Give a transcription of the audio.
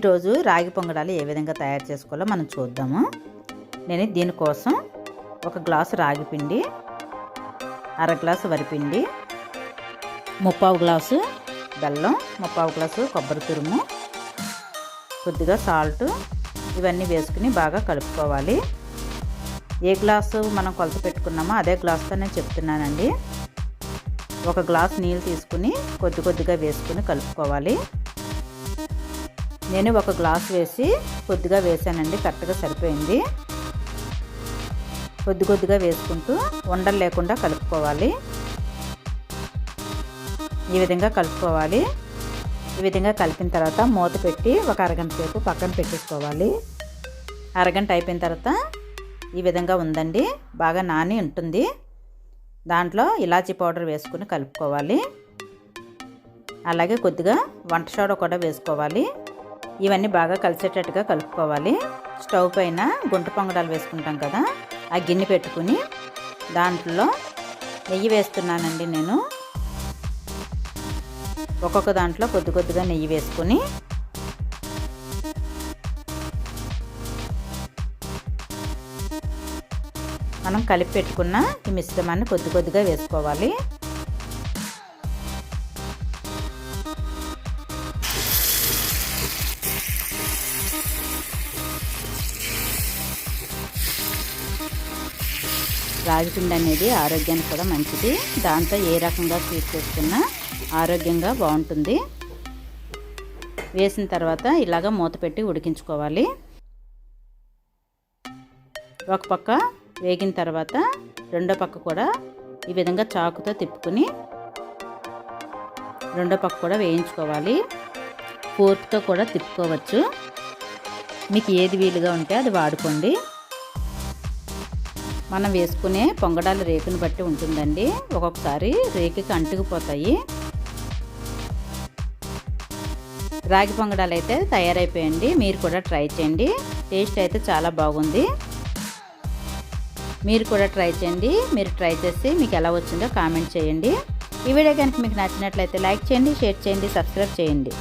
ఈరోజు రాగి పొంగడాలు ఏ విధంగా తయారు చేసుకోవాలో మనం చూద్దాము. నేను దీనికోసం ఒక గ్లాసు రాగి పిండి అర గ్లాసు వరిపిండి ముప్పావు గ్లాసు బెల్లం ముప్పావు గ్లాసు కొబ్బరి తురుము కొద్దిగా సాల్ట్ ఇవన్నీ వేసుకుని బాగా కలుపుకోవాలి. ఏ గ్లాసు మనం కొలత పెట్టుకున్నామో అదే గ్లాస్తో నేను చెప్తున్నానండి. ఒక గ్లాస్ నీళ్ళు తీసుకుని కొద్ది కొద్దిగా వేసుకుని కలుపుకోవాలి. నేను ఒక గ్లాస్ వేసి కొద్దిగా వేసానండి కరెక్ట్గా సరిపోయింది. కొద్ది కొద్దిగా వేసుకుంటూ ఉండలు లేకుండా కలుపుకోవాలి. ఈ విధంగా కలుపుకోవాలి. ఈ విధంగా కలిపిన తర్వాత మూత పెట్టి ఒక అరగంట సేపు పక్కన పెట్టేసుకోవాలి. అరగంట అయిపోయిన తర్వాత ఈ విధంగా ఉందండి. బాగా నాని ఉంటుంది. దాంట్లో ఇలాచీ పౌడర్ వేసుకుని కలుపుకోవాలి. అలాగే కొద్దిగా వంట సోడా కూడా వేసుకోవాలి. ఇవన్నీ బాగా కలిసేటట్టుగా కలుపుకోవాలి. స్టవ్ పైన గుంట పొంగడాలు వేసుకుంటాం కదా ఆ గిన్నె పెట్టుకుని దాంట్లో నెయ్యి వేస్తున్నానండి నేను. ఒక్కొక్క దాంట్లో కొద్ది కొద్దిగా నెయ్యి వేసుకుని మనం కలిపి పెట్టుకున్న ఈ మిశ్రమాన్ని కొద్ది కొద్దిగా వేసుకోవాలి. రాగిపిండి అనేది ఆరోగ్యానికి కూడా మంచిది. దాంతో ఏ రకంగా స్వీట్ చేసుకున్నా ఆరోగ్యంగా బాగుంటుంది. వేసిన తర్వాత ఇలాగ మూత పెట్టి ఉడికించుకోవాలి. ఒక పక్క వేగిన తర్వాత రెండో పక్క కూడా ఈ విధంగా చాకుతో తిప్పుకుని రెండో పక్క కూడా వేయించుకోవాలి. ఫోర్క్తో కూడా తిప్పుకోవచ్చు. మీకు ఏది వీలుగా ఉంటే అది వాడుకోండి. మనం వేసుకునే పొంగడాల రేకుని బట్టి ఉంటుందండి. ఒక్కొక్కసారి రేకుకి అంటుకుపోతాయి. రాగి పొంగడాలు అయితే తయారైపోయండి. మీరు కూడా ట్రై చేయండి. టేస్ట్ అయితే చాలా బాగుంది. మీరు కూడా ట్రై చేయండి. మీరు ట్రై చేసి మీకు ఎలా వచ్చిందో కామెంట్ చేయండి. ఈ వీడియో కనుక మీకు నచ్చినట్లయితే లైక్ చేయండి షేర్ చేయండి సబ్స్క్రైబ్ చేయండి.